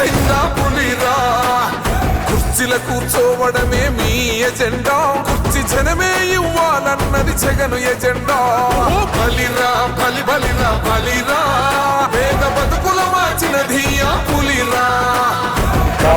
పుట్టిందా పులిరా కుర్చీల కూర్చోవడమే మీ ఎజెండా. కుర్చీ జనమే ఇవ్వాలన్నది జగను ఎజెండా. బలిరా బలి బలిరా బలిరా.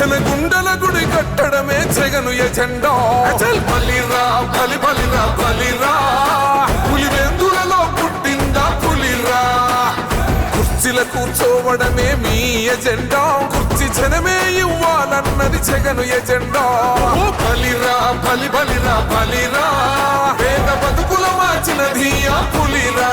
ఎజెండో జనగుండల గుడి కట్టడమే జగను ఎజెండో. అచల్! బలిరా బలి బలిరా బలిరా. పులి వెందులలో పుట్టిందా పులిరా? కుర్చీల కూర్చోవడమే మీ ఎజెండా. కుర్చీ జనమే ఇవ్వాలన్నది జగను ఎజెండా. ఓ! బలిరా బలి బలిరా బలిరా. పేద బతుకుల మార్చినది ఆ పులిరా.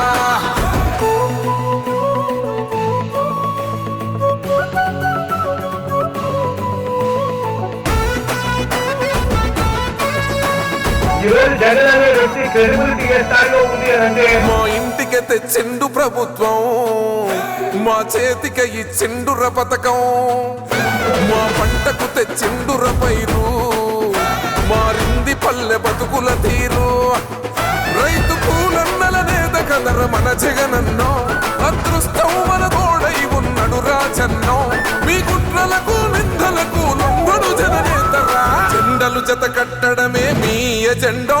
జగన్ అనే వ్యక్తి క్రెడిబిలిటీ ఏ స్థాయిలో ఉంది అంటే మా ఇంటికి తెచ్చిండు ప్రభుత్వం. మా చేతికి ఇచ్చిండుర పథకం. మా పంటకు తెచ్చిండుర పైరు. మారింది పల్లె బతుకుల తీరు. రైతు కూలన్నల నేత కదర మన జగనన్నో. అదృష్టం మన తోడై ఉన్నడు రాజన్నో. మీ కుట్రలకు నిందలకు లొంగడు జననేతరా జెండలు జత కట్టడమే మీ ఎజెండో.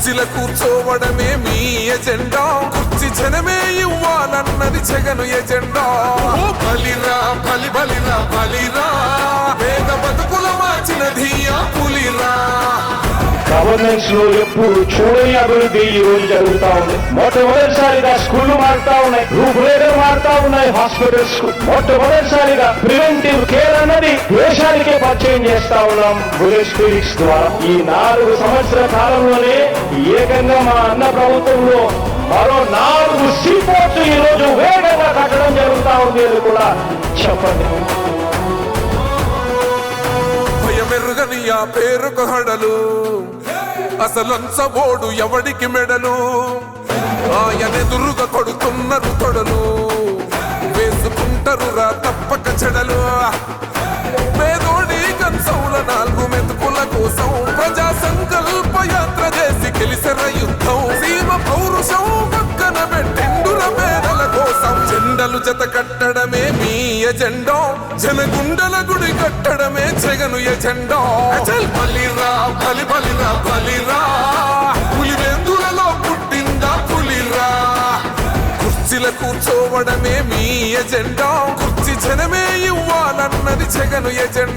కుర్చీల కూర్చోవడమే మీ ఎజెండా. కుర్చీ జనమే ఇవ్వాలన్నది జగను ఎజెండా. బలిరా బలి బలిరా బలిరా. పేద బతుకుల మార్చిన ధీయా పులిరా. గవర్నెన్స్లో ఎప్పుడు చూడని అభివృద్ధి ఈ రోజు జరుగుతా ఉంది. మొట్టమొదటిసారిగా స్కూళ్ళు మారుతా ఉన్నాయి. రూపురేఖలు మారుతా ఉన్నాయి. హాస్పిటల్స్ మొట్టమొదటిసారిగా ప్రివెంటివ్ కేర్ అన్నది దేశానికే పరిచయం చేస్తా ఉన్నాం బులెట్ క్లినిక్స్ ద్వారా. ఈ నాలుగు సంవత్సరాల కాలంలోనే ఏకంగా మా అన్న ప్రభుత్వంలో మరో నాలుగు సీపోర్ట్స్ ఈ రోజు వేగంగా కట్టడం జరుగుతా ఉంది అని కూడా చెప్పండి. భయమెరుగని ఆ పేరుకు హడలు. అసలంచబోడు ఎవడికి మెడలు? ఆయనెదురుగా కొడుతున్నారు తొడలు. వేసుకుంటారు రా తప్పక చెడలు. పేదోడి కన్సౌల నాలుగు మెతుకుల కోసం ప్రజా సంకల్ప యాత్ర చేసి గెలిసిన యుద్ధం. సీమ పౌరుషం పక్కన పెట్టిండుర పేదల కోసం. జెండలు జత కట్టడమే మీ ఎజెండా. జనగుండల గుడి కట్టడమే జగను ఎజెండా. అచల్ బలిరా బలి బలిరా బలిరా. పులివెందులలో పులిరా. కుర్చీల కూర్చోవడమే మీ ఎజెండా. కుర్చీ జనమే జగను ఎజెండా